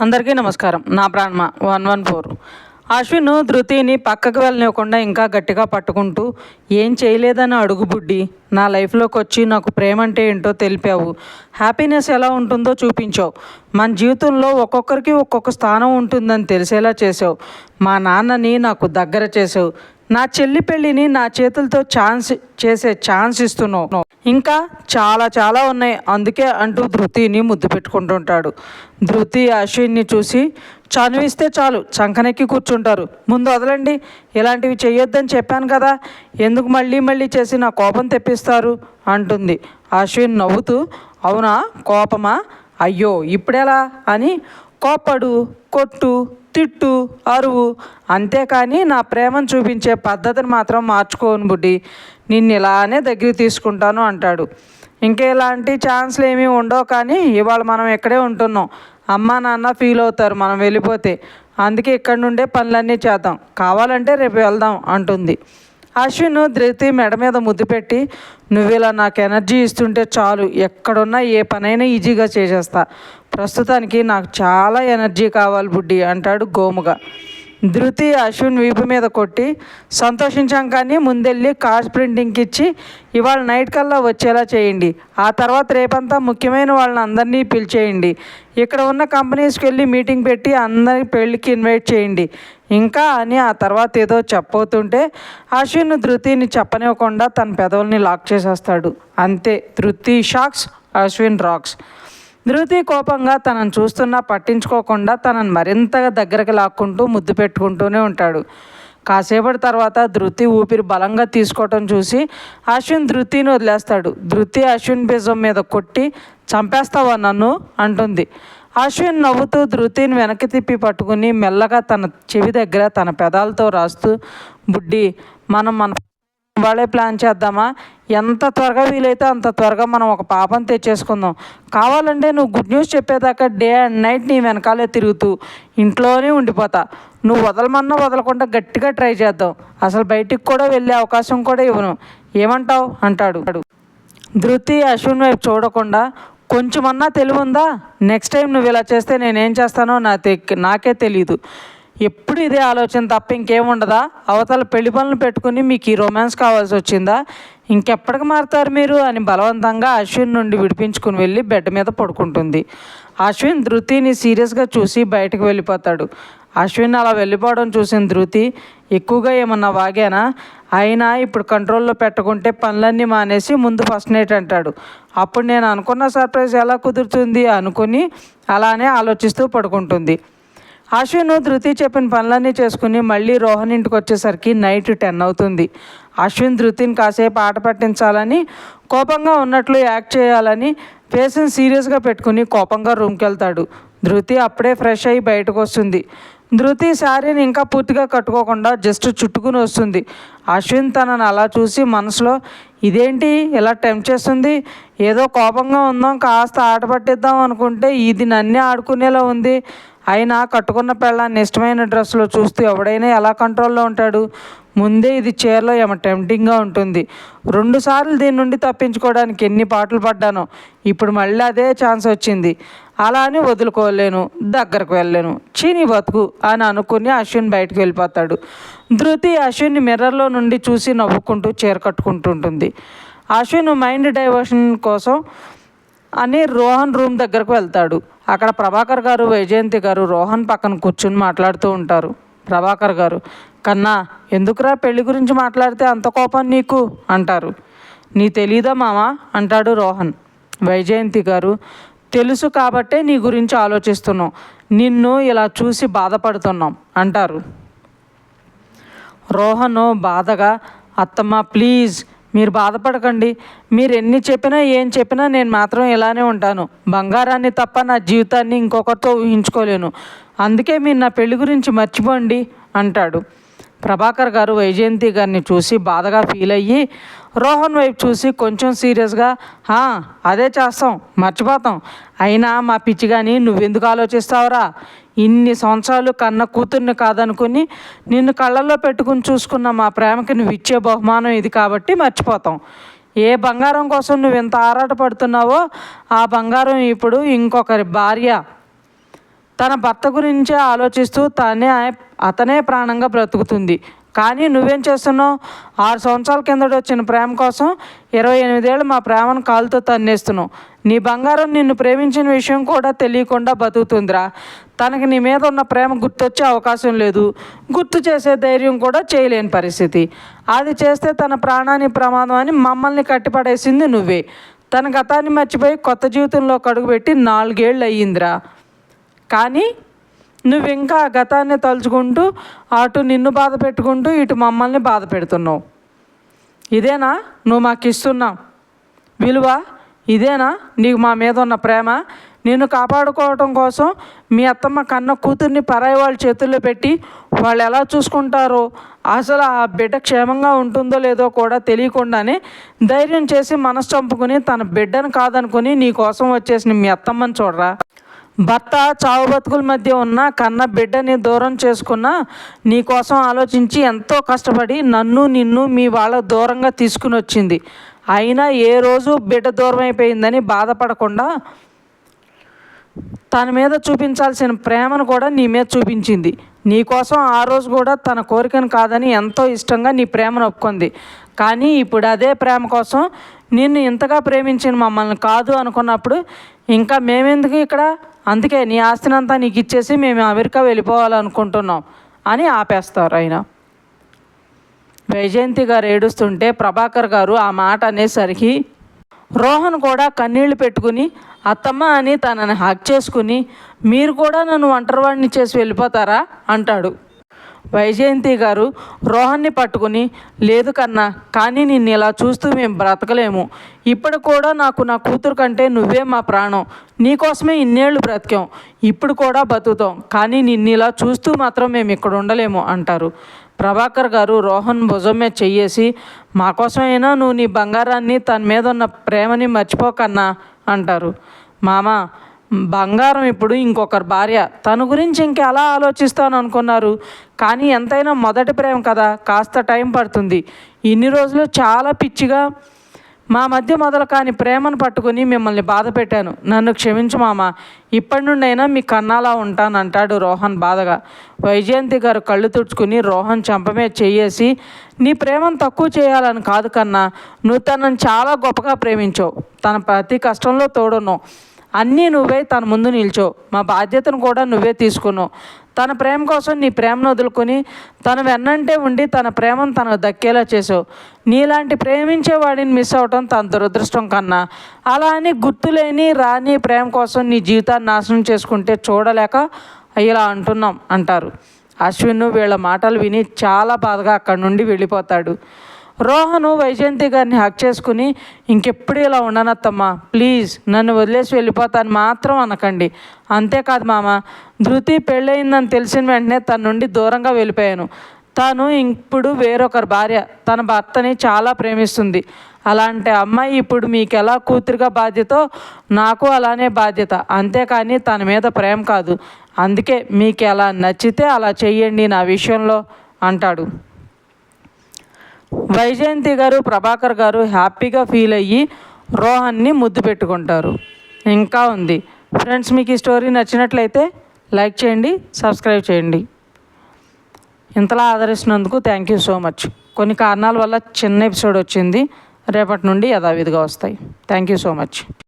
అందరికీ నమస్కారం. నా ప్రాణమ వన్ వన్ ఫోర్. అశ్విన్ ధృతిని పక్కకు వెళ్ళనివ్వకుండా ఇంకా గట్టిగా పట్టుకుంటూ ఏం చేయలేదని అడుగుబుడ్డి నా లైఫ్లోకి వచ్చి నాకు ప్రేమ అంటే ఏంటో తెలిపావు. హ్యాపీనెస్ ఎలా ఉంటుందో చూపించావు. మన జీవితంలో ఒక్కొక్కరికి ఒక్కొక్క స్థానం ఉంటుందని తెలిసేలా చేసావు. మా నాన్నని నాకు దగ్గర చేసావు. నా చెల్లి పెళ్ళిని నా చేతులతో ఛాన్స్ చేసే ఛాన్స్ ఇస్తున్నావు ఇంకా చాలా చాలా ఉన్నాయి. అందుకే అంటూ ధృతిని ముద్దు పెట్టుకుంటుంటాడు. ధృతి అశ్విన్ని చూసి చనువిస్తే చాలు చంకనెక్కి కూర్చుంటారు. ముందు వదలండి. ఇలాంటివి చేయొద్దని చెప్పాను కదా. ఎందుకు మళ్ళీ మళ్ళీ చేసి నా కోపం తెప్పిస్తారు? అంటుంది. అశ్విన్ నవ్వుతూ అవునా? కోపమా? అయ్యో ఇప్పుడెలా? అని కోపడు కొట్టు తిట్టు అరువు. అంతేకాని నా ప్రేమను చూపించే పద్ధతిని మాత్రం మార్చుకోను బుడ్డి. నిన్ను ఇలానే దగ్గరికి తీసుకుంటాను అంటాడు. ఇంకా ఇలాంటి ఛాన్స్లు ఏమీ ఉండవు కానీ ఇవాళ మనం ఇక్కడే ఉంటున్నాం. అమ్మ నాన్న ఫీల్ అవుతారు మనం వెళ్ళిపోతే. అందుకే ఇక్కడ నుండే పనులన్నీ చేద్దాం. కావాలంటే రేపు వెళ్దాం అంటుంది. అశ్విన్ ధృతి మెడ మీద ముద్దు పెట్టి నువ్వు ఇలా నాకు ఎనర్జీ ఇస్తుంటే చాలు. ఎక్కడున్నా ఏ పనైనా ఈజీగా చేసేస్తా. ప్రస్తుతానికి నాకు చాలా ఎనర్జీ కావాలి బుడ్డి అంటాడు గోముగా. ధృతి అశ్విన్ వీపు మీద కొట్టి సంతోషించాం కానీ ముందెళ్ళి కార్డ్ ప్రింటింగ్కి ఇచ్చి ఇవాళ నైట్ కల్లా వచ్చేలా చేయండి. ఆ తర్వాత రేపంతా ముఖ్యమైన వాళ్ళని అందరినీ పిలిచేయండి. ఇక్కడ ఉన్న కంపెనీస్కి వెళ్ళి మీటింగ్ పెట్టి అందరి పెళ్ళికి ఇన్వైట్ చేయండి. ఇంకా అని ఆ తర్వాత ఏదో చెప్పబోతుంటే అశ్విన్ ధృతిని చెప్పనివ్వకుండా తన పెదవుల్ని లాక్ చేసేస్తాడు. అంతే ధృతి షాక్స్ అశ్విన్ రాక్స్. ధృతి కోపంగా తనను చూస్తున్నా పట్టించుకోకుండా తనను మరింతగా దగ్గరకు లాక్కుంటూ ముద్దు పెట్టుకుంటూనే ఉంటాడు. కాసేపటి తర్వాత ధృతి ఊపిరి బలంగా తీసుకోవటం చూసి అశ్విన్ ధృతిని వదిలేస్తాడు. ధృతి అశ్విన్ బీజం మీద కొట్టి చంపేస్తావా నన్ను? అంటుంది. అశ్విన్ నవ్వుతూ ధృతిని వెనక్కి తిప్పి పట్టుకుని మెల్లగా తన చెవి దగ్గర తన పెదాలతో రాస్తూ బుడ్డి మనం మన వాళ్ళే ప్లాన్ చేద్దామా? ఎంత త్వరగా వీలైతే అంత త్వరగా మనం ఒక పాపం తెచ్చేసుకుందాం. కావాలంటే నువ్వు గుడ్ న్యూస్ చెప్పేదాకా డే అండ్ నైట్ నీ వెనకాలే తిరుగుతూ ఇంట్లోనే ఉండిపోతా. నువ్వు వదలమన్నా వదలకుండా గట్టిగా ట్రై చేద్దాం. అసలు బయటికి కూడా వెళ్ళే అవకాశం కూడా ఇవ్వను. ఏమంటావు? అంటాడు. ధృతి అశ్విన్ వైపు చూడకుండా కొంచెమన్నా తెలివి ఉందా నెక్స్ట్ టైం నువ్వు ఇలా చేస్తే నేనేం చేస్తానో నా తె నాకే తెలియదు ఎప్పుడు ఇదే ఆలోచన తప్ప ఇంకేముండదా అవతల పెళ్ళి పనులు పెట్టుకుని మీకు ఈ రొమాన్స్ కావాల్సి వచ్చిందా? ఇంకెప్పటికి మారుతారు మీరు? అని బలవంతంగా అశ్విన్ నుండి విడిపించుకుని వెళ్ళి బెడ్ మీద పడుకుంటుంది. అశ్విన్ ధృతిని సీరియస్గా చూసి బయటకు వెళ్ళిపోతాడు. అశ్విన్ అలా వెళ్ళిపోవడం చూసిన ధృతి ఎక్కువగా ఏమన్నా వాగానా? అయినా ఇప్పుడు కంట్రోల్లో పెట్టుకుంటే పనులన్నీ మానేసి ముందు ఫస్ట్ నైట్ అంటాడు. అప్పుడు నేను అనుకున్న సర్ప్రైజ్ ఎలా కుదురుతుంది? అనుకుని అలానే ఆలోచిస్తూ పడుకుంటుంది. అశ్విన్ ధృతి చెప్పిన పనులన్నీ చేసుకుని మళ్ళీ రోహన్ ఇంటికి వచ్చేసరికి నైట్ టెన్ అవుతుంది. అశ్విన్ ధృతిని కాసేపు ఆట పట్టించాలని కోపంగా ఉన్నట్లు యాక్ట్ చేయాలని ఫేస్ని సీరియస్గా పెట్టుకుని కోపంగా రూమ్కి వెళ్తాడు ధృతి అప్పుడే ఫ్రెష్ అయ్యి బయటకు వస్తుంది. ధృతి శారీని ఇంకా పూర్తిగా కట్టుకోకుండా జస్ట్ చుట్టుకుని వస్తుంది. అశ్విన్ తనను అలా చూసి మనసులో ఇదేంటి ఇలా టెంప్ట్ చేస్తుంది? ఏదో కోపంగా ఉందాం కాస్త ఆట పట్టిద్దాం అనుకుంటే ఇది నన్నే ఆడుకునేలా ఉంది. అయినా కట్టుకున్న పెళ్ళాన్ని ఇష్టమైన డ్రెస్సులో చూస్తూ ఎవడైనా ఎలా కంట్రోల్లో ఉంటాడు? ముందే ఇది చీరలో ఏమో టెంప్టింగ్గా ఉంటుంది. రెండుసార్లు దీని నుండి తప్పించుకోవడానికి ఎన్ని పాటలు పడ్డానో ఇప్పుడు మళ్ళీ అదే ఛాన్స్ వచ్చింది. అలా అని వదులుకోలేను దగ్గరకు వెళ్ళలేను. చీని బతుకు అని అనుకుని అశ్విన్ బయటకు వెళ్ళిపోతాడు. ధృతి అశ్విన్ని మిర్రర్లో నుండి చూసి నవ్వుకుంటూ చీర కట్టుకుంటుంటుంది. అశ్విన్ మైండ్ డైవర్షన్ కోసం అని రోహన్ రూమ్ దగ్గరకు వెళ్తాడు. అక్కడ ప్రభాకర్ గారు వైజయంతి గారు రోహన్ పక్కన కూర్చుని మాట్లాడుతూ ఉంటారు. ప్రభాకర్ గారు కన్నా ఎందుకురా పెళ్ళి గురించి మాట్లాడితే అంత కోపం నీకు? అంటారు. నీ తెలీదా మామా? అంటాడు రోహన్. వైజయంతి గారు తెలుసు కాబట్టే నీ గురించి ఆలోచిస్తున్నాం. నిన్ను ఇలా చూసి బాధపడుతున్నాం. అంటారు. రోహన్ బాధగా అత్తమ్మ ప్లీజ్ మీరు బాధపడకండి. మీరు ఎన్ని చెప్పినా ఏం చెప్పినా నేను మాత్రం ఇలానే ఉంటాను. బంగారాన్ని తప్ప నా జీవితాన్ని ఇంకొకరితో ఊహించుకోలేను. అందుకే మీరు నా పెళ్ళి గురించి మర్చిపోండి అంటాడు. ప్రభాకర్ గారు వైజయంతి గారిని చూసి బాధగా ఫీల్ అయ్యి రోహన్ వైపు చూసి కొంచెం సీరియస్గా "హా, అదే చేస్తాం మర్చిపోతాం. అయినా మా పిచ్చి కానీ నువ్వెందుకు ఆలోచిస్తావురా? ఇన్ని సంవత్సరాలు కన్న కూతుర్ని కాదనుకుని నిన్ను కళ్ళల్లో పెట్టుకుని చూసుకున్న మా ప్రేమకి నువ్వు ఇచ్చే బహుమానం ఇది కాబట్టి మర్చిపోతాం. ఏ బంగారం కోసం నువ్వు ఎంత ఆరాటపడుతున్నావో ఆ బంగారం ఇప్పుడు ఇంకొకరి భార్య. తన భర్త గురించే ఆలోచిస్తూ తనే అతనే ప్రాణంగా బ్రతుకుతుంది. కానీ నువ్వేం చేస్తున్నావు? ఆరు సంవత్సరాల కిందట వచ్చిన ప్రేమ కోసం ఇరవై ఎనిమిదేళ్ళు మా ప్రేమను కాలుతో తన్నేస్తున్నావు. నీ బంగారం నిన్ను ప్రేమించిన విషయం కూడా తెలియకుండా బతుకుతుందిరా. తనకి నీ మీద ఉన్న ప్రేమ గుర్తొచ్చే అవకాశం లేదు. గుర్తు చేసే ధైర్యం కూడా చేయలేని పరిస్థితి. అది చేస్తే తన ప్రాణాన్ని ప్రమాదం అని మమ్మల్ని కట్టిపడేసింది నువ్వే. తన గతాన్ని మర్చిపోయి కొత్త జీవితంలో కడుగుపెట్టి నాలుగేళ్ళు అయ్యిందిరా. కానీ నువ్వు ఇంకా ఆ గతాన్ని తలుచుకుంటూ అటు నిన్ను బాధ పెట్టుకుంటూ ఇటు మమ్మల్ని బాధ పెడుతున్నావు. ఇదేనా నువ్వు మాకు ఇస్తున్నావు విలువ? ఇదేనా నీకు మా మీద ఉన్న ప్రేమ? నిన్ను కాపాడుకోవటం కోసం మీ అత్తమ్మ కన్న కూతుర్ని పరాయి వాళ్ళ చేతుల్లో పెట్టి వాళ్ళు ఎలా చూసుకుంటారో అసలు ఆ బిడ్డ క్షేమంగా ఉంటుందో లేదో కూడా తెలియకుండానే ధైర్యం చేసి మనసు చంపుకుని తన బిడ్డను కాదనుకుని నీ కోసం వచ్చేసిన మీ అత్తమ్మని చూడరా. భర్త చావు బతుకుల మధ్య ఉన్న కన్న బిడ్డని దూరం చేసుకున్న నీ కోసం ఆలోచించి ఎంతో కష్టపడి నన్ను నిన్ను మీ వాళ్ళ దూరంగా తీసుకుని వచ్చింది. అయినా ఏ రోజు బిడ్డ దూరం అయిపోయిందని బాధపడకుండా తన మీద చూపించాల్సిన ప్రేమను కూడా నీ మీద చూపించింది. నీ కోసం ఆ రోజు కూడా తన కోరికను కాదని ఎంతో ఇష్టంగా నీ ప్రేమను ఒప్పుకుంది. కానీ ఇప్పుడు అదే ప్రేమ కోసం నిన్ను ఇంతగా ప్రేమించిన మమ్మల్ని కాదు అనుకున్నప్పుడు ఇంకా మేమెందుకు ఇక్కడ అందుకే నీ ఆస్తినంతా నీకు ఇచ్చేసి మేము అమెరికా వెళ్ళిపోవాలనుకుంటున్నాం అని ఆపేస్తారు ఆయన. వైజయంతి గారు ఏడుస్తుంటే ప్రభాకర్ గారు ఆ మాట అనేసరికి రోహన్ కూడా కన్నీళ్ళు పెట్టుకుని అత్తమ్మ అని తనని హక్ చేసుకుని మీరు కూడా నన్ను ఒంటరివాడిని చేసి వెళ్ళిపోతారా? అంటాడు. వైజయంతి గారు రోహన్ని పట్టుకుని లేదు కన్నా కానీ నిన్ను ఇలా చూస్తూ మేము బ్రతకలేము. ఇప్పుడు కూడా నాకు నా కూతురు కంటే నువ్వే మా ప్రాణం. నీకోసమే ఇన్నేళ్ళు బ్రతికాం. ఇప్పుడు కూడా బతుకుతాం. కానీ నిన్ను ఇలా చూస్తూ మాత్రం మేము ఇక్కడ ఉండలేము అంటారు. ప్రభాకర్ గారు రోహన్ భుజం మీద చెయ్యేసి మా కోసమైనా నువ్వు నీ బంగారాన్ని తన మీద ఉన్న ప్రేమని మర్చిపోకన్నా అంటారు. మామ బంగారం ఇప్పుడు ఇంకొకరి భార్య. తన గురించి ఇంకెలా ఆలోచిస్తాను అనుకున్నారు? కానీ ఎంతైనా మొదటి ప్రేమ కదా కాస్త టైం పడుతుంది. ఇన్ని రోజులు చాలా పిచ్చిగా మా మధ్య మొదలు కాని ప్రేమను పట్టుకుని మిమ్మల్ని బాధ పెట్టాను. నన్ను క్షమించు మామ ఇప్పటి నుండైనా మీ కన్నాలా ఉంటాను అంటాడు రోహన్ బాధగా. వైజయంతి గారు కళ్ళు తుడుచుకుని రోహన్ చంపమే చేయేసి నీ ప్రేమను తక్కువ చేయాలని కాదు కన్నా నువ్వు తనను చాలా గొప్పగా ప్రేమించావు. తన ప్రతి కష్టంలో తోడున్నావు. అన్నీ నువ్వే తన ముందు నిల్చో. మా బాధ్యతను కూడా నువ్వే తీసుకున్నావు. తన ప్రేమ కోసం నీ ప్రేమను వదులుకొని తన వెన్నంటే ఉండి తన ప్రేమను తనకు దక్కేలా చేసావు. నీలాంటి ప్రేమించే వాడిని మిస్ అవటం తన దురదృష్టం కన్నా. అలా అని గుర్తులేని రాని ప్రేమ కోసం నీ జీవితాన్ని నాశనం చేసుకుంటే చూడలేక ఇలా అంటున్నాం అంటారు. అశ్విన్ వీళ్ళ మాటలు విని చాలా బాధగా అక్కడి నుండి వెళ్ళిపోతాడు. రోహను వైజయంతి గారిని హక్ చేసుకుని ఇంకెప్పుడు ఇలా ఉండనత్తమ్మా ప్లీజ్ నన్ను వదిలేసి వెళ్ళిపోతాను మాత్రం అనకండి. అంతేకాదు మామ ధృతి పెళ్ళయిందని తెలిసిన వెంటనే తన నుండి దూరంగా వెళ్ళిపోయాను. తాను ఇప్పుడు వేరొకరి భార్య తన భర్తని చాలా ప్రేమిస్తుంది. అలాంటి అమ్మాయి ఇప్పుడు మీకు ఎలా కూతురుగా బాధ్యతో? నాకు అలానే బాధ్యత అంతేకాని తన మీద ప్రేమ కాదు. అందుకే మీకు ఎలా నచ్చితే అలా చెయ్యండి నా విషయంలో అంటాడు. వైజయంతి గారు ప్రభాకర్ గారు హ్యాపీగా ఫీల్ అయ్యి రోహన్ని ముద్దు పెట్టుకుంటారు. ఇంకా ఉంది. ఫ్రెండ్స్ మీకు ఈ స్టోరీ నచ్చినట్లయితే లైక్ చేయండి సబ్స్క్రైబ్ చేయండి. ఇంతలా ఆదరిస్తున్నందుకు థ్యాంక్ యూ సో మచ్. కొన్ని కారణాల వల్ల చిన్న ఎపిసోడ్ వచ్చింది. రేపటి నుండి యథావిధిగా వస్తాయి. Thank you so much.